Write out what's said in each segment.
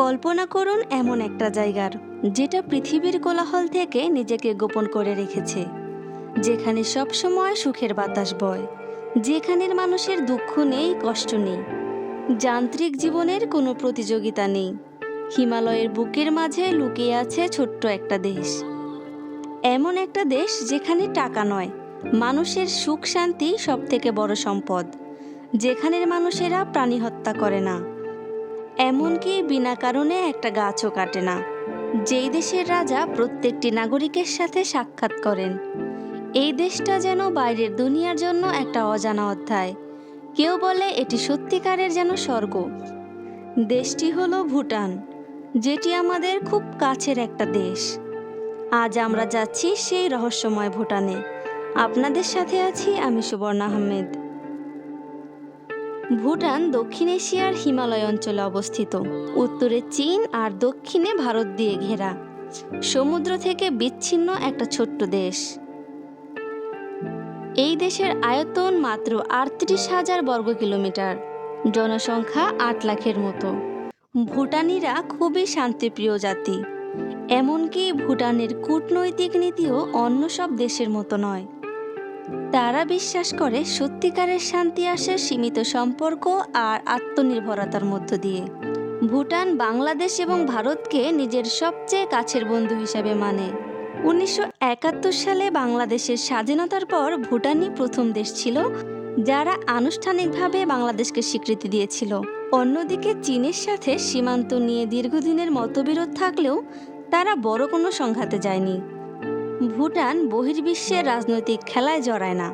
কল্পনা করুন এমন একটা জায়গার, যেটা পৃথিবীর কোলাহল থেকে নিজেকে গোপন করে রেখেছে, যেখানে সবসময় সুখের বাতাস বয়, যেখানের মানুষের দুঃখ নেই, কষ্ট নেই, যান্ত্রিক জীবনের কোনো প্রতিযোগিতা নেই, হিমালয়ের বুকের মাঝে লুকিয়ে আছে ছোট্ট একটা দেশ। এমন একটা দেশ যেখানে টাকা নয়, মানুষের সুখ শান্তি সব থেকে বড় সম্পদ, যেখানের মানুষেরা প্রাণী হত্যা করে না। এমনকি বিনা কারণে একটা গাছও কাটে না। যেই দেশের রাজা প্রত্যেকটি নাগরিকের সাথে সাক্ষাৎ করেন। এই দেশটা যেন বাইরের দুনিয়ার জন্য একটা অজানা অধ্যায়। কেউ বলে এটি সত্যিকারের যেন স্বর্গ। দেশটি হলো ভুটান, যেটি আমাদের খুব কাছের একটা দেশ। আজ আমরা যাচ্ছি সেই রহস্যময় ভুটানে। আপনাদের সাথে আছি আমি সুবর্ণা আহমেদ। ভুটান দক্ষিণ এশিয়ার হিমালয় অঞ্চলে অবস্থিত। উত্তরে চীন আর দক্ষিণে ভারত দিয়ে ঘেরা। সমুদ্র থেকে বিচ্ছিন্ন একটা ছোট্ট দেশ। এই দেশের আয়তন মাত্র আটত্রিশ হাজার বর্গ কিলোমিটার। জনসংখ্যা আট লাখের মতো। ভুটানিরা খুবই শান্তিপ্রিয় জাতি। এমনকি ভুটানের কূটনৈতিক নীতিও অন্য সব দেশের মতো নয়। তারা বিশ্বাস করে সত্যিকারের শান্তি আসে সীমিত সম্পর্ক আর আত্মনির্ভরতার মধ্য দিয়ে। ভুটান, বাংলাদেশ এবং ভারতকে নিজের সবচেয়ে কাছের বন্ধু হিসাবে মানে। উনিশশো একাত্তর সালে বাংলাদেশের স্বাধীনতার পর ভুটানই প্রথম দেশ ছিল যারা আনুষ্ঠানিকভাবে বাংলাদেশকে স্বীকৃতি দিয়েছিল। অন্যদিকে চীনের সাথে সীমান্ত নিয়ে দীর্ঘদিনের মতবিরোধ থাকলেও তারা বড় কোনো সংঘাতে যায়নি। ভুটান বহির্বিশ্বের রাজনৈতিক খেলায় জড়ায় না।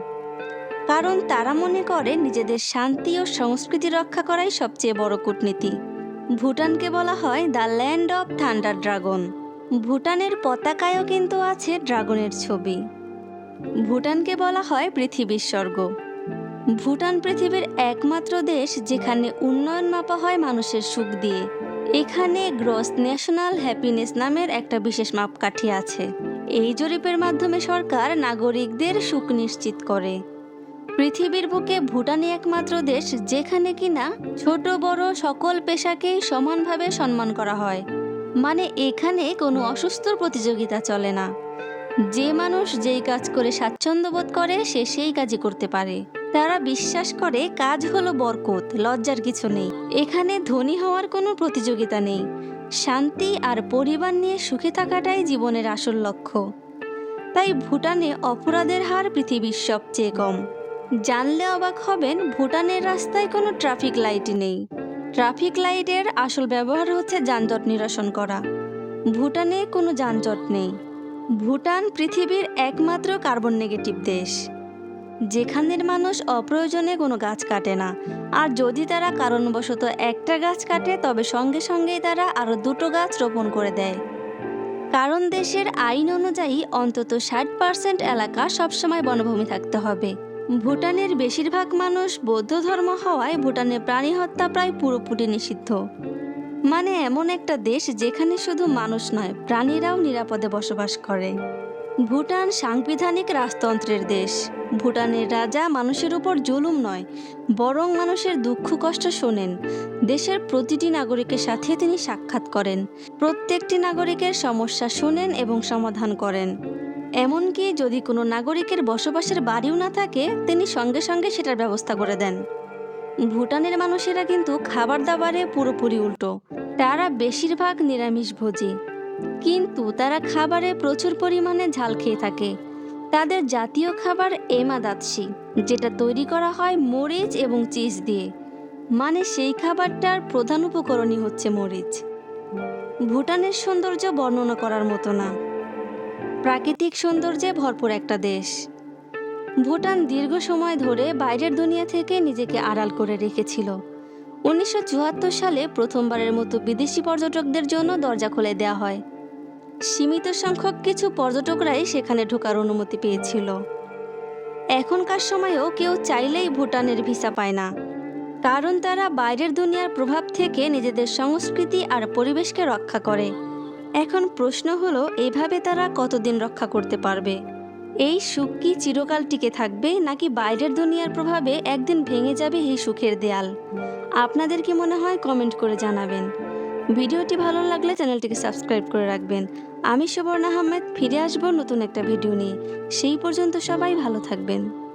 কারণ তারা মনে করে নিজেদের শান্তি ও সংস্কৃতি রক্ষা করাই সবচেয়ে বড় কূটনীতি। ভুটানকে বলা হয় the land of thunder dragon. ভুটানের পতাকায়ও কিন্তু আছে ড্রাগনের ছবি। ভুটানকে বলা হয় পৃথিবীর স্বর্গ। ভুটান পৃথিবীর একমাত্র দেশ যেখানে উন্নয়ন মাপা হয় মানুষের সুখ দিয়ে। এখানে গ্রস ন্যাশনাল হ্যাপিনেস নামের একটা বিশেষ মাপকাঠি আছে। এই জরিপের মাধ্যমে সরকার নাগরিকদের সুখ নিশ্চিত করে। পৃথিবীর বুকে ভুটানই একমাত্র দেশ যেখানে কিনা ছোট, বড় সকল পেশাকেই সমানভাবে সম্মান করা হয়। মানে এখানে কোনো অসুস্থ প্রতিযোগিতা চলে না। যে মানুষ যেই কাজ করে স্বাচ্ছন্দ্য বোধ করে, সে সেই কাজই করতে পারে। তারা বিশ্বাস করে কাজ হলো বরকত, লজ্জার কিছু নেই। এখানে ধনী হওয়ার কোনো প্রতিযোগিতা নেই। শান্তি আর পরিবার নিয়ে সুখে থাকাটাই জীবনের আসল লক্ষ্য। তাই ভুটানে অপরাধের হার পৃথিবীর সবচেয়ে কম। জানলে অবাক হবেন, ভুটানের রাস্তায় কোনো ট্রাফিক লাইট নেই। ট্রাফিক লাইটের আসল ব্যবহার হচ্ছে যানজট নিরসন করা। ভুটানে কোনো যানজট নেই। ভুটান পৃথিবীর একমাত্র কার্বন নেগেটিভ দেশ। যেখানের মানুষ অপ্রয়োজনে কোনো গাছ কাটে না। আর যদি তারা কারণবশত একটা গাছ কাটে, তবে সঙ্গে সঙ্গেই তারা আরও দুটো গাছ রোপণ করে দেয়। কারণ দেশের আইন অনুযায়ী অন্তত ষাট পার্সেন্ট এলাকা সবসময় বনভূমি থাকতে হবে। ভুটানের বেশিরভাগ মানুষ বৌদ্ধ ধর্ম হওয়ায় ভুটানে প্রাণী হত্যা প্রায় পুরোপুরি নিষিদ্ধ। মানে এমন একটা দেশ যেখানে শুধু মানুষ নয়, প্রাণীরাও নিরাপদে বসবাস করে। ভুটান সাংবিধানিক রাজতন্ত্রের দেশ। ভুটানের রাজা মানুষের উপর জুলুম নয়, বরং মানুষের দুঃখ কষ্ট শোনেন। দেশের প্রতিটি নাগরিকের সাথে তিনি সাক্ষাৎ করেন। প্রত্যেকটি নাগরিকের সমস্যা শোনেন এবং সমাধান করেন। এমনকি যদি কোনো নাগরিকের বসবাসের বাড়িও না থাকে, তিনি সঙ্গে সঙ্গে সেটার ব্যবস্থা করে দেন। ভুটানের মানুষেরা কিন্তু খাবার দাবারে পুরোপুরি উল্টো। তারা বেশিরভাগ নিরামিষভোজী। কিন্তু তারা খাবারে প্রচুর পরিমাণে ঝাল খেয়ে থাকে। তাদের জাতীয় খাবার এমাদাতসি যেটা তৈরি করা হয় মরিচ এবং চিজ দিয়ে। মানে সেই খাবারটার প্রধান উপকরণই হচ্ছে মরিচ। ভুটানের সৌন্দর্য বর্ণনা করার মতো না। প্রাকৃতিক সৌন্দর্যে ভরপুর একটা দেশ। ভুটান দীর্ঘ সময় ধরে বাইরের দুনিয়া থেকে নিজেকে আড়াল করে রেখেছিল। উনিশশো চুয়াত্তর সালে প্রথমবারের মতো বিদেশি পর্যটকদের জন্য দরজা খুলে দেওয়া হয়। সীমিত সংখ্যক কিছু পর্যটকরাই সেখানে ঢোকার অনুমতি পেয়েছিল। এখনকার সময়েও কেউ চাইলেই ভুটানের ভিসা পায় না, কারণ তারা বাইরের দুনিয়ার প্রভাব থেকে নিজেদের সংস্কৃতি আর পরিবেশকে রক্ষা করে। এখন প্রশ্ন হলো, এভাবে তারা কতদিন রক্ষা করতে পারবে? এই সুখ কি চিরকাল টিকে থাকবে নাকি বাইরের দুনিয়ার প্রভাবে একদিন ভেঙে যাবে এই সুখের দেয়াল? আপনাদের কি মনে হয় কমেন্ট করে জানাবেন। ভিডিওটি ভালো লাগলে চ্যানেলটিকে সাবস্ক্রাইব করে রাখবেন। আমি সুবর্ণ আহমেদ, ফিরে আসব নতুন একটা ভিডিও নিয়ে। সেই পর্যন্ত সবাই ভালো থাকবেন।